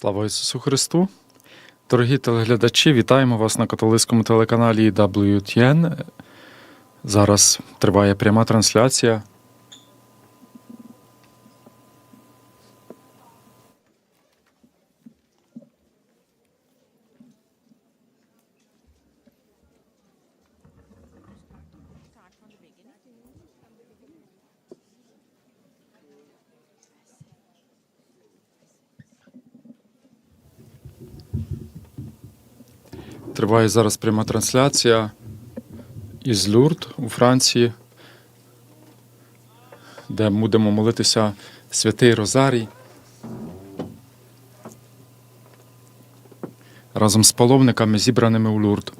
Слава Ісусу Христу! Дорогі телеглядачі, вітаємо вас на католицькому телеканалі WTN. Зараз триває пряма трансляція. Триває зараз пряма трансляція із Люрд у Франції, де будемо молитися святий Розарій. Разом з паломниками, зібраними у Люрд.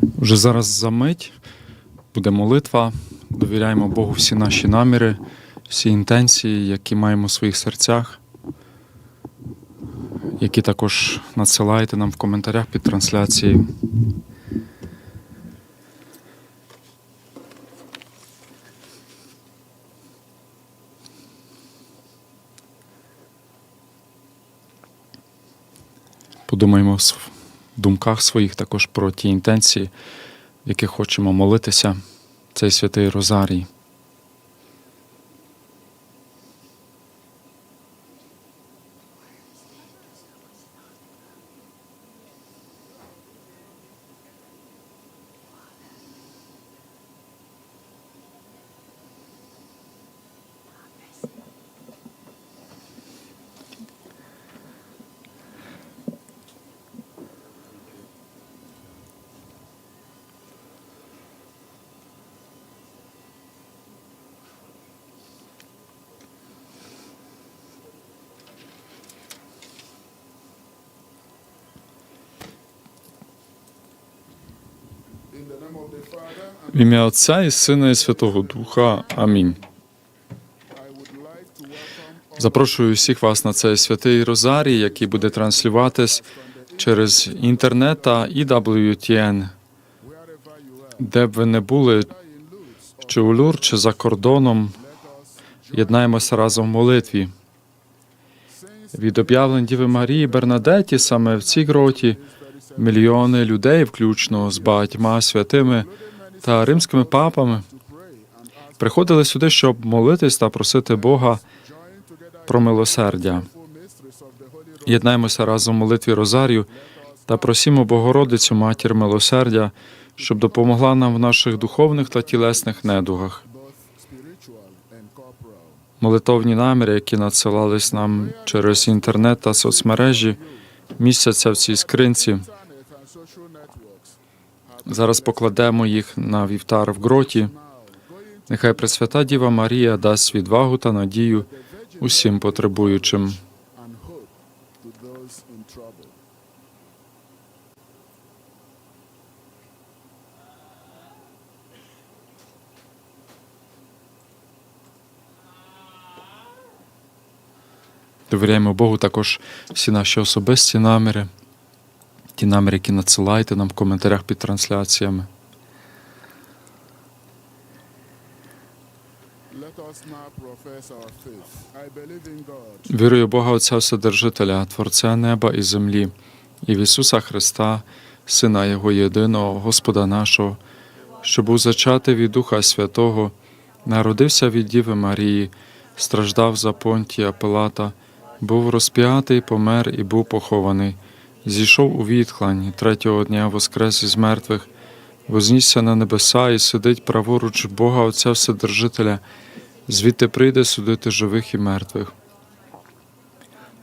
Вже зараз за мить буде молитва. Довіряємо Богу всі наші наміри, всі інтенції, які маємо в своїх серцях, які також надсилаєте нам в коментарях під трансляцією. Подумаємо в думках своїх також про ті інтенції, в яких хочемо молитися цей святий Розарій. В ім'я Отця і Сина і Святого Духа. Амінь. Запрошую всіх вас на цей святий Розарій, який буде транслюватись через інтернет та EWTN, де б ви не були, чи у Люр, чи за кордоном. Єднаємося разом в молитві. Від об'явлень Діви Марії Бернадеті саме в цій гроті мільйони людей, включно з багатьма святими та римськими папами, приходили сюди, щоб молитись та просити Бога про милосердя. Єднаємося разом в молитві Розарію та просімо Богородицю, матір милосердя, щоб допомогла нам в наших духовних та тілесних недугах. Молитовні наміри, які надсилались нам через інтернет та соцмережі, містяться в цій скринці. Зараз покладемо їх на вівтар в гроті. Нехай Пресвята Діва Марія дасть відвагу та надію усім потребуючим. Довіряємо Богу також всі наші особисті наміри, ті наміри, які надсилаєте нам в коментарях під трансляціями. Вірую Бога Отця Вседержителя, Творця неба і землі, і в Ісуса Христа, Сина Його єдиного, Господа нашого, що був зачатий від Духа Святого, народився від Діви Марії, страждав за Понтія Пилата, був розп'ятий, помер і був похований, зійшов у відхлань, третього дня воскрес із мертвих, вознісся на небеса і сидить праворуч Бога Отця Вседержителя, звідти прийде судити живих і мертвих.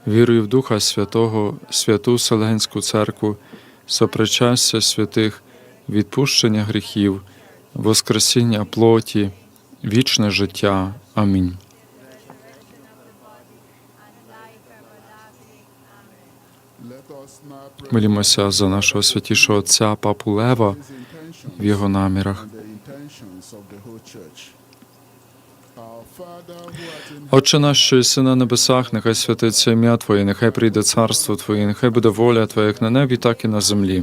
Вірую в Духа Святого, святу Вселенську Церкву, сопричастя святих, відпущення гріхів, воскресіння плоті, вічне життя. Амінь. Молімося за нашого святішого Отця Папу Лева в його намірах. Отче наш, що єси на небесах, нехай святиться ім'я Твоє, нехай прийде царство Твоє, нехай буде воля Твоя, як на небі, так і на землі.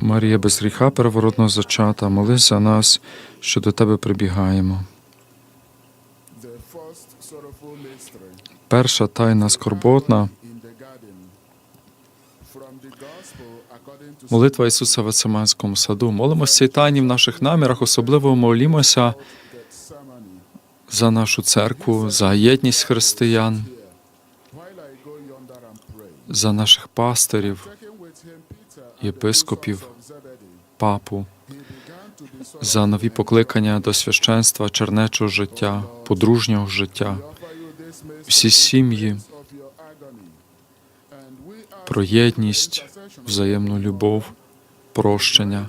Марія без гріха первородно зачата, молись за нас, що до тебе прибігаємо. Перша тайна скорботна молитва Ісуса в Ецеманському саду. Молимося цій тайні в наших намірах, особливо молімося за нашу церкву, за єдність християн, за наших пастирів, єпископів, папу, за нові покликання до священства, чернечого життя, подружнього життя, всі сім'ї, про єдність, взаємну любов, прощення.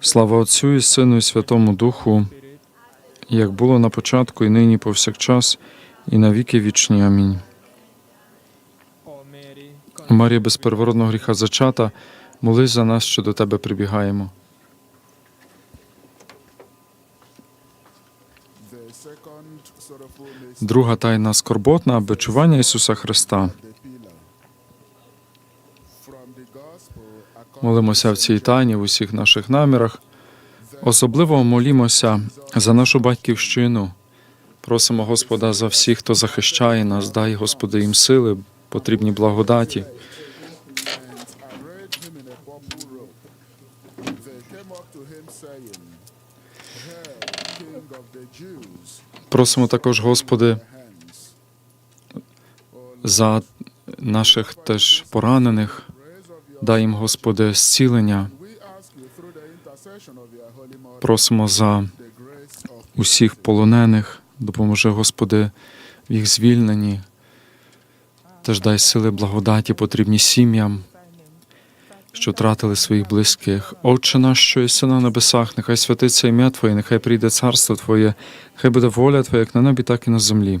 Слава Отцю і Сину, і Святому Духу, як було на початку, і нині, повсякчас, і на віки вічні. Амінь. Марія без первородного гріха зачата, молись за нас, що до тебе прибігаємо. Друга тайна скорботна бичування Ісуса Христа. Молимося в цій тайні в усіх наших намірах. Особливо молімося за нашу батьківщину. Просимо Господа за всіх, хто захищає нас, дай Господи їм сили, потрібні благодаті. Просимо також, Господи, за наших теж поранених. Дай їм, Господи, зцілення. Просимо за усіх полонених. Допоможи, Господи, в їх звільненні. Теж дай сили благодаті потрібні сім'ям, що втратили своїх близьких. Отче наш, що єси на небесах, нехай святиться ім'я Твоє, нехай прийде царство Твоє, нехай буде воля Твоя, як на небі, так і на землі.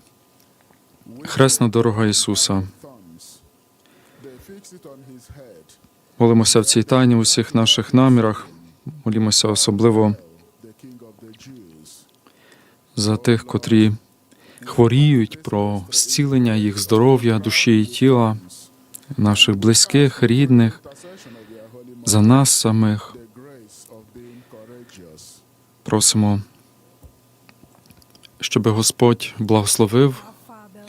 хресна дорога Ісуса. Молимося в цій тайні в усіх наших намірах. Молімося особливо за тих, котрі хворіють про зцілення їх здоров'я, душі і тіла, наших близьких, рідних, за нас самих. Просимо, щоб Господь благословив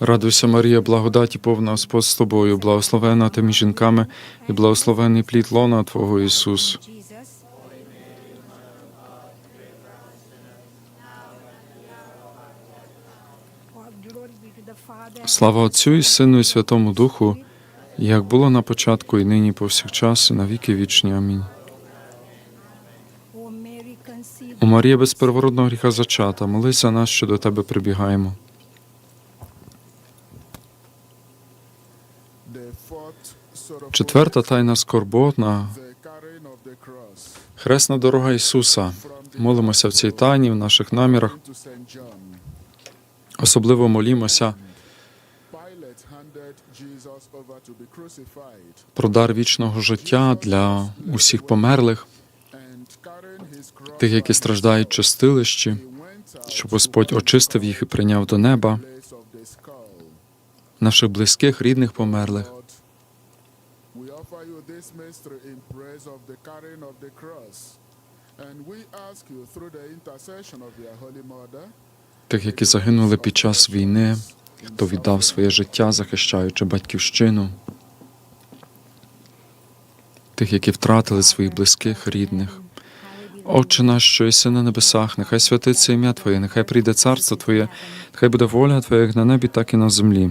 Радуйся, Марія, благодаті повна, Господь з тобою, благословена ти між жінками, і благословений плід лона Твого Ісус. Слава Отцю і Сину і Святому Духу, як було на початку, і нині, і повсякчас, і на віки вічні. Амінь. О Марія без первородного гріха зачата, молись за нас, що до тебе прибігаємо. Четверта тайна скорботна, хресна дорога Ісуса. Молимося в цій тайні, в наших намірах. Особливо молімося про дар вічного життя для усіх померлих, тих, які страждають чистилищі, щоб Господь очистив їх і прийняв до неба, place of the skull. Наших близьких, рідних померлих. Тих, які загинули під час війни, хто віддав своє життя, захищаючи батьківщину, тих, які втратили своїх близьких, рідних. Отче наш, що єси на небесах, нехай святиться ім'я Твоє, нехай прийде царство Твоє, нехай буде воля Твоя як на небі, так і на землі.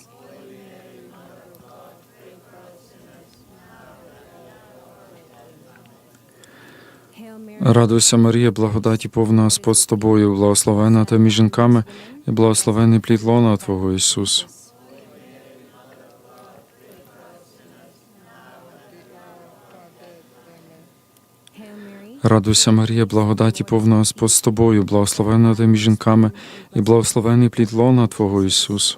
Радуйся, Марія, благодаті повна Господь з тобою, благословена ти між жінками, і благословений плід лона Твого Ісус. Радуйся, Марія, благодаті повна Господь з тобою, благословена ти між жінками, і благословений плід лона Твого Ісус.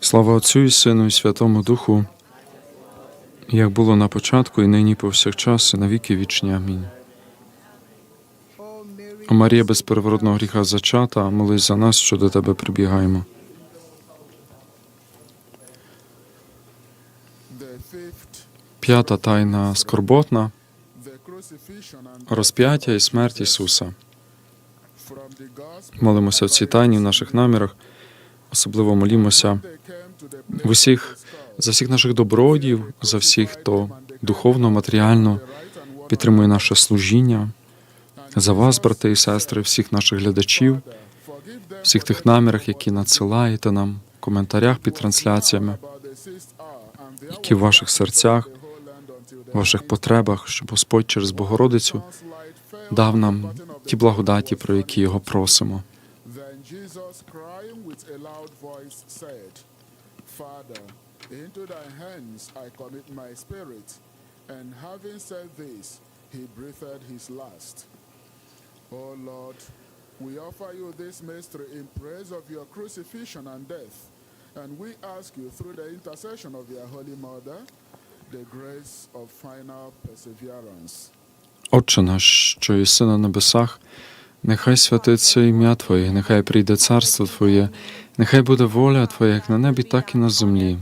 Слава Отцю і Сину, і Святому Духу, як було на початку, і нині, повсякчас, і на віки вічні. Амінь. О Марія без переворотного гріха зачата, молись за нас, що до тебе прибігаємо. П'ята тайна скорботна розп'яття і смерть Ісуса. Молимося в цій тайні в наших намірах, особливо молімося в усіх за всіх наших добродів, за всіх, хто духовно, матеріально підтримує наше служіння, за вас, брати і сестри, всіх наших глядачів, всіх тих намірах, які надсилаєте нам в коментарях під трансляціями, які в ваших серцях, ваших потребах, щоб Господь через Богородицю дав нам ті благодаті, про які його просимо. Loud voice, said, Father, into thy hands I commit my spirit. And having said this, he breathed his last. O Lord, we offer you this mystery in praise of your crucifixion and death. And we ask you through the intercession of your Holy Mother, the grace of final perseverance. Отче наш, що єси на небесах, нехай святиться ім'я Твоє, нехай прийде царство Твоє, нехай буде воля Твоя, як на небі, так і на землі.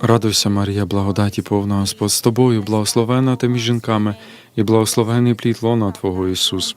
Радуйся, Марія, благодаті повна Господь з тобою, благословена ти між жінками, і благословений плід лона Твого Ісус.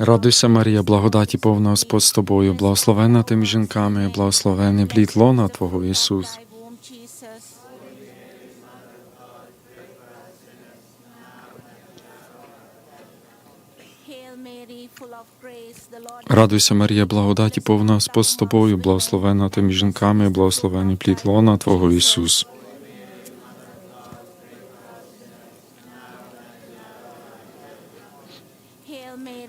Радуйся, Марія, благодаті повна Господь з тобою, благословена ти між жінками, благословений плід лона Твого Ісус. Радуйся, Марія, благодаті повна Господь з тобою, благословена ти між жінками, благословений плід лона Твого Ісус.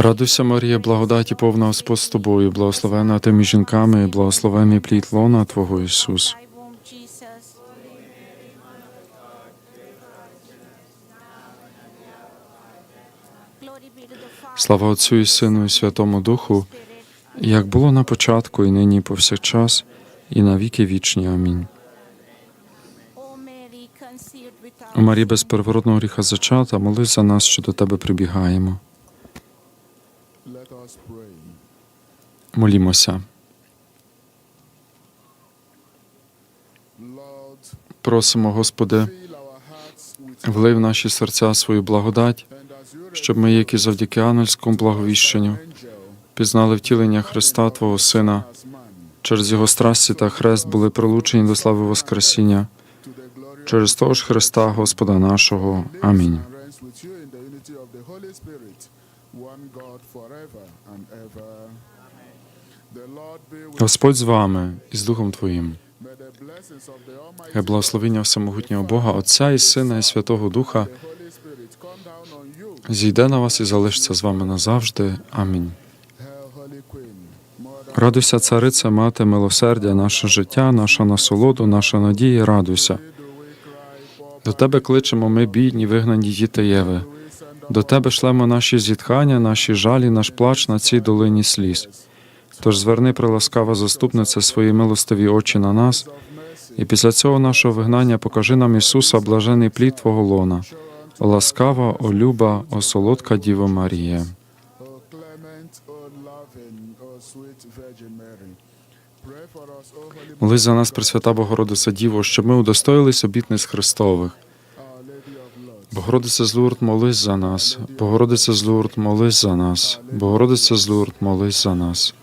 Радуйся, Марія, благодаті повна Господь з тобою, благословена ти між жінками, благословений плід лона Твого Ісус. Слава Отцю і Сину, і Святому Духу, як було на початку, і нині, і повсякчас, і на віки вічні. Амінь. О Марі без первородного гріха зачата, молись за нас, що до тебе прибігаємо. Молімося. Просимо, Господи, влив в наші серця свою благодать, щоб ми, які завдяки ангельському благовіщенню, пізнали втілення Христа, Твого Сина, через Його страсті та хрест були прилучені до слави Воскресіння, через того ж Христа, Господа нашого. Амінь. Господь з вами і з Духом Твоїм. Хай благословення всемогутнього Бога, Отця і Сина, і Святого Духа зійде на вас і залишиться з вами назавжди. Амінь. Радуйся, цариця, мати милосердя, наше життя, наша насолоду, наша надія, радуйся. До тебе кличемо ми, бідні, вигнані діти Єви. До тебе шлемо наші зітхання, наші жалі, наш плач на цій долині сліз. Тож зверни, приласкава заступниця, свої милостиві очі на нас, і після цього нашого вигнання покажи нам Ісуса, блажений плід Твого лона. О ласкава, о люба, о солодка Діво Марія. Молись за нас, Пресвята Богородиця Діво, щоб ми удостоїлись обітниць Христових. Богородиця з Лурд, молись за нас. Богородиця з Лурд, молись за нас. Богородиця з Лурд, молись за нас.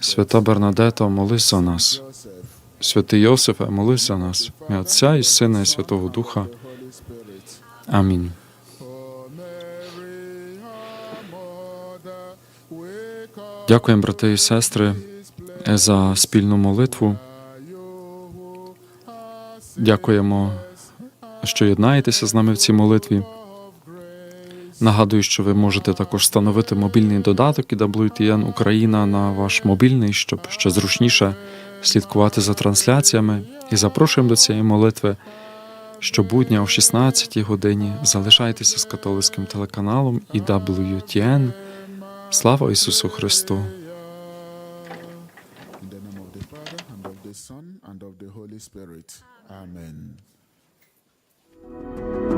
Свята Бернадето, молись за нас. Святий Йосифе, молись за нас. І Отця і Сина, і Святого Духа. Амінь. Дякуємо, брати і сестри, за спільну молитву. Дякуємо, що єднаєтеся з нами в цій молитві. Нагадую, що ви можете також встановити мобільний додаток EWTN Україна на ваш мобільний, щоб ще зручніше слідкувати за трансляціями. І запрошуємо до цієї молитви щобудня о 16 годині. Залишайтеся з католицьким телеканалом EWTN. Слава Ісусу Христу! Amen. you